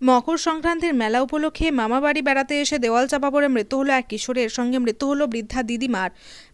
মকর সংক্রান্তির মেলা উপলক্ষে মামাবাড়ি বেড়াতে এসে দেওয়াল চাপা পড়ে মৃত্যু হলো এক কিশোরের। সঙ্গে মৃত্যু হলো বৃদ্ধা দিদিমার।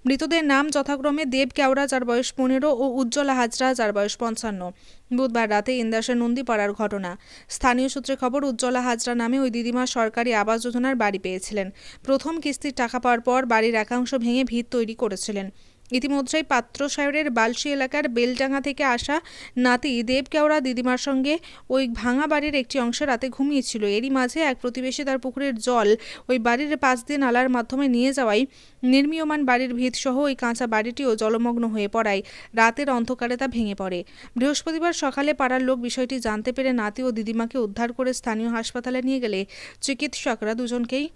মৃতদের নাম যথাক্রমে দেব কেওড়া, যার বয়স পনেরো, ও উজ্জ্বলা হাজরা, যার বয়স পঞ্চান্ন। বুধবার রাতে ইন্দাসের নন্দীপাড়ার ঘটনা। স্থানীয় সূত্রে খবর, উজ্জ্বলা হাজরা নামে ওই দিদিমা সরকারি আবাস যোজনার বাড়ি পেয়েছিলেন। প্রথম কিস্তির টাকা পাওয়ার পর বাড়ির একাংশ ভেঙে ভিত তৈরি করেছিলেন। ইতিমধ্যেই পাত্রসায়রের বালসি এলাকার বেলডাঙ্গা থেকে আসা নাতি দেবকেওড়া দিদিমার সঙ্গে ওই ভাঙা বাড়ির একটি অংশে রাতে ঘুমিয়েছিল। এরই মাঝে এক প্রতিবেশী তার পুকুরের জল ওই বাড়ির পাশ দিয়ে নালার মাধ্যমে নিয়ে যাওয়ায় নির্মীয়মান বাড়ির ভিত সহ ওই কাঁচা বাড়িটিও জলমগ্ন হয়ে পড়ায়। রাতের অন্ধকারে তা ভেঙে পড়ে। বৃহস্পতিবার সকালে পাড়ার লোক বিষয়টি জানতে পেরে নাতি ও দিদিমাকে উদ্ধার করে স্থানীয় হাসপাতালে নিয়ে গেলে চিকিৎসকরা দুজনকেই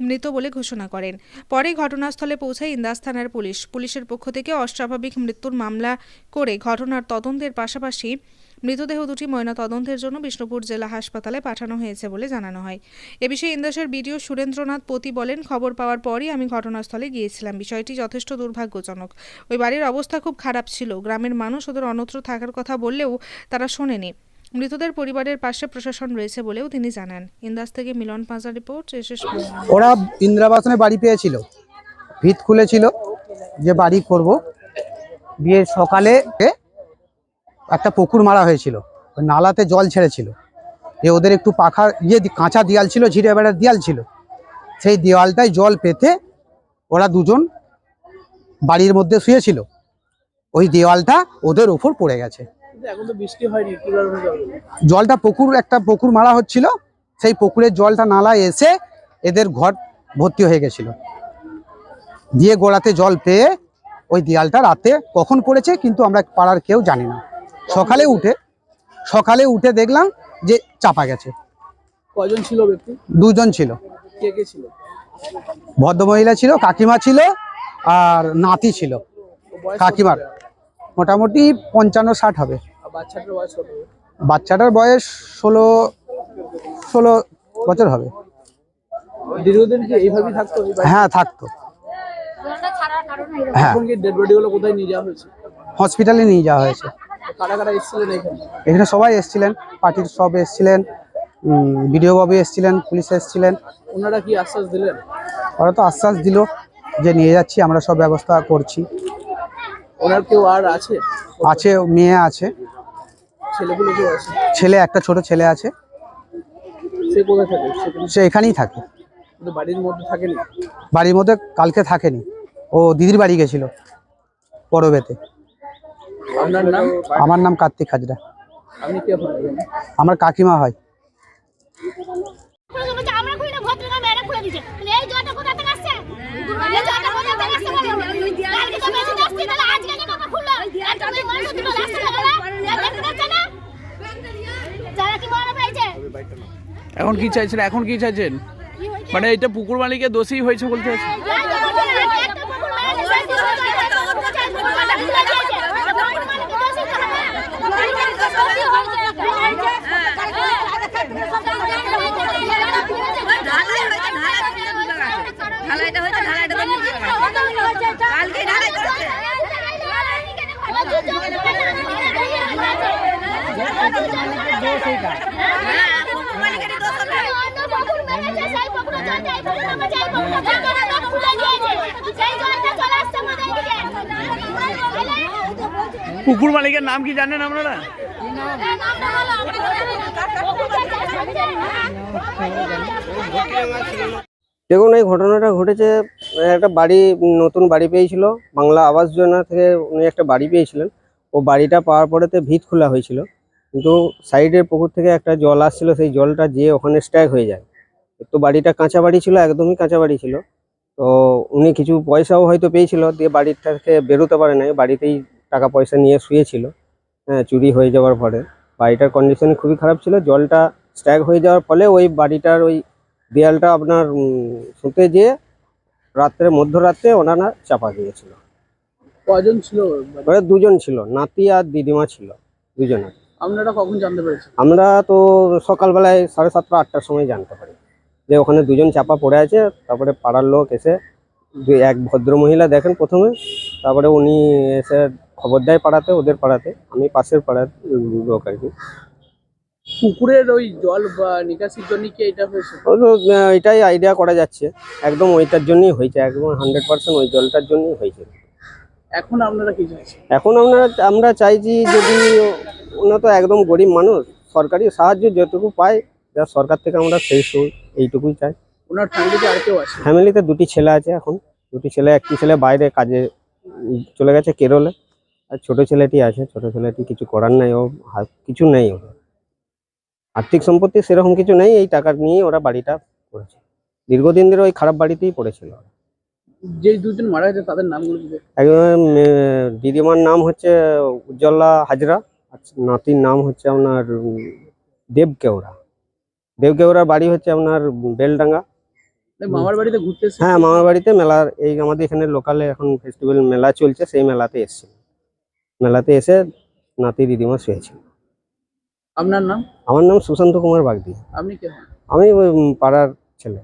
মৃত বলে ঘোষণা করেন। পরে ঘটনাস্থলে পৌঁছায় ইন্দাস থানার পুলিশ। পুলিশের পক্ষ থেকে অস্বাভাবিক মৃত্যুর মামলা করে ঘটনার তদন্তের পাশাপাশি মৃতদেহ দুটি ময়না তদন্তের জন্য বিষ্ণুপুর জেলা হাসপাতালে পাঠানো হয়েছে বলে জানানো হয়। এ বিষয়ে ইন্দাসের বিডিও সুরেন্দ্রনাথ পতি বলেন, খবর পাওয়ার পরই আমি ঘটনাস্থলে গিয়েছিলাম। বিষয়টি যথেষ্ট দুর্ভাগ্যজনক। ওই বাড়ির অবস্থা খুব খারাপ ছিল। গ্রামের মানুষ ওদের অন্যত্র থাকার কথা বললেও তারা শোনেনি। মৃতদের পরিবারের পাশে প্রশাসন রয়েছে বলেও তিনি জানান। ইন্দাস থেকে মিলন পাঁচা রিপোর্ট ওরা ইন্দ্রাবাসনে বাড়ি পেয়েছিল। ভিত খুলেছিল যে বাড়ি করব। বিয়ে সকালে একটা পুকুর মারা হয়েছিল। নালাতে জল ছেড়েছিল। যে ওদের একটু পাখা ইয়ে কাঁচা দেয়াল ছিল, ঝিরে বেড়ার দেয়াল ছিল। সেই দেওয়ালটায় জল পেতে ওরা দুজন বাড়ির মধ্যে শুয়েছিল। ওই দেওয়ালটা ওদের ওপর পড়ে গেছে। এখন তো বৃষ্টি হয়নি কি কারণে জল। জলটা পুকুর একটা পুকুর মারা হচ্ছিল সেই পুকুরের জলটা নালায় এসে এদের ঘর ভর্তি হয়ে গেছিল। দিয়ে গোড়াতে জল পেয়ে ওই দেয়ালটা রাতে কখন পড়েছে কিন্তু আমরা পাড়ার কেউ জানি না। সকালে উঠে সকালে উঠে দেখলাম যে চাপা গেছে। কজন ছিল ব্যক্তি? দুজন ছিল। কে কে ছিল? ভদ্রমহিলা ছিল কাকিমা ছিল আর নাতি ছিল। কাকিমার? মোটামুটি পঞ্চান্ন ষাট হবে। বাচ্চাটার বয়স ষোলো ষোলো বছর হবে। দীর্ঘদিন কি এইভাবেই থাকতো? হ্যাঁ থাকতো। হ্যাঁ। কোথায় নিয়ে যাওয়া হয়েছে? হসপিটালে নিয়ে যাওয়া হয়েছে। এখানে? সবাই এসেছিলেন পার্টির সব এসেছিলেন বিডিও বাবু এসেছিলেন পুলিশ এসেছিলেন। ওনারা কি আশ্বাস দিলেন? ওরা তো আশ্বাস দিল যে নিয়ে যাচ্ছি আমরা সব ব্যবস্থা করছি। ওনার কেউ আর আছে? আছে মেয়ে আছে। ছেলেগুলো কেউ আছে? ছেলে একটা ছোট ছেলে আছে। সে কোথায় থাকে? সে সে এখানেই থাকে। কিন্তু বাড়ির মধ্যে থাকেনি? বাড়ির মধ্যে কালকে থাকেনি। ও দিদির বাড়ি গেছিল পরবেতে। আপনার নাম? আমার নাম কার্তিক হাজরা। আপনি কে আমার কাকিমা হয়। খুলে আমরা খুলি না? ভদ্রতা মেয়েরা খুলে দিচ্ছে তাহলে এই জলটা কোথা থেকে আসছে? এই জলটা কোথা থেকে আসছে বলো? কালকে তো মেশিন আসছে তাহলে এখন কি চাইছেন? এখন কি চাইছেন? মানে এটা পুকুর মালিকের দোষী হয়েছে বলতে চাইছেন একটা পুকুর মেরে দিয়েছে, একটা পুকুর চাই, পুকুর জলটা খুলে দিয়েছে। পুকুর মালিকের দোষী তো হবে। মালিকের দোষী হয়েছে। ঢালাইটা হয়েছে ঢালাইটা তো নিচে কালকে ঢালাই করেছে পুকুর মালিকের নাম কি জানেন আপনারা? দেখুন এই ঘটনাটা ঘটেছে একটা বাড়ি নতুন বাড়ি পেয়েছিল। বাংলা আবাস যোজনা থেকে উনি একটা বাড়ি পেয়েছিলেন। ও বাড়িটা পাওয়ার পরেতে ভিত খোলা হয়েছিল। কিন্তু সাইডের পুকুর থেকে একটা জল আসছিল সেই জলটা যেয়ে ওখানে স্ট্যাক হয়ে যায়। তো বাড়িটা কাঁচা বাড়ি ছিল একদমই কাঁচা বাড়ি ছিল। তো উনি কিছু পয়সাও হয়তো পেয়েছিল দিয়ে বাড়ির থেকে বেরোতে পারে নাই বাড়িতেই টাকা পয়সা নিয়ে শুয়েছিল। হ্যাঁ চুরি হয়ে যাওয়ার পরে। বাড়িটার কন্ডিশন খুবই খারাপ ছিল জলটা স্ট্যাক হয়ে যাওয়ার ফলে ওই বাড়িটার ওই দেয়ালটা আপনার শুতে যেয়ে রাত্রে মধ্যরাত্রে ওনারা চাপা দিয়েছিল। কজন ছিল? দুজন ছিল নাতি আর দিদিমা ছিল দুজনে আপনারা কখন জানতে পেরেছেন? আমরা তো সকালবেলায় সাড়ে সাতটা আটটার সময় জানতে পারি। যে ওখানে দুজন চাপা পড়ে আছে তারপরে পাড়ার লোক এসে দুই এক ভদ্র মহিলা দেখেন প্রথমে তারপরে উনি এসে খবর দেয় পাড়াতে ওদের পাড়াতে। আমি পাশের পাড়ার লোক আর কি। পুকুরের ওই জল বা নিকাশির জন্য কি এটা হয়েছে? এটাই আইডিয়া করা যাচ্ছে। একদম ওইটার জন্যই হয়েছে একদম হান্ড্রেড পার্সেন্ট ওই জলটার জন্যই হয়েছে। এখন আপনারা কি চাইছেন? এখন আমরা আমরা চাইছি যদি ওনা তো একদম গরিব মানুষ সরকারি সাহায্য যেটুকু পায় যা সরকার থেকে আমরা সেই এইটুকুই চাই। ওনার ফ্যামিলিতে আর কেউ আছে? ফ্যামিলিতে দুটি ছেলে আছে এখন। দুটি ছেলে একটি ছেলে বাইরে কাজে চলে গেছে কেরলে। আর ছোট ছেলেটি আছে ছোট ছেলেটি কিছু করার নাই ও কিছু নেই ওর। আর্থিক সম্পত্তি সেরকম কিছু নেই এই টাকা নিয়ে ওরা বাড়িটা করেছে। দীর্ঘদিন ধরে ওই খারাপ বাড়িতেই পড়েছিল। যে দুজন মারা গেছে তাদের নামগুলো একজন দিদিমার নাম হচ্ছে উজ্জ্বলা হাজরা আর নাতির নাম হচ্ছে আপনার দেব কেওড়া। দেব কেওড়ার বাড়ি হচ্ছে আপনার বেলডাঙ্গা। মানে মামার বাড়িতে ঘুরতে হ্যাঁ মামার বাড়িতে মেলার এই আমাদের এখানে লোকালে এখন ফেস্টিভ্যাল মেলা চলছে সেই মেলাতে এসেছিল মেলাতে এসে নাতি দিদিমা শুয়েছিল। আপনার নাম? আমার নাম সুশান্ত কুমার বাগদি। আপনি কে আমি ওই পাড়ার ছেলে।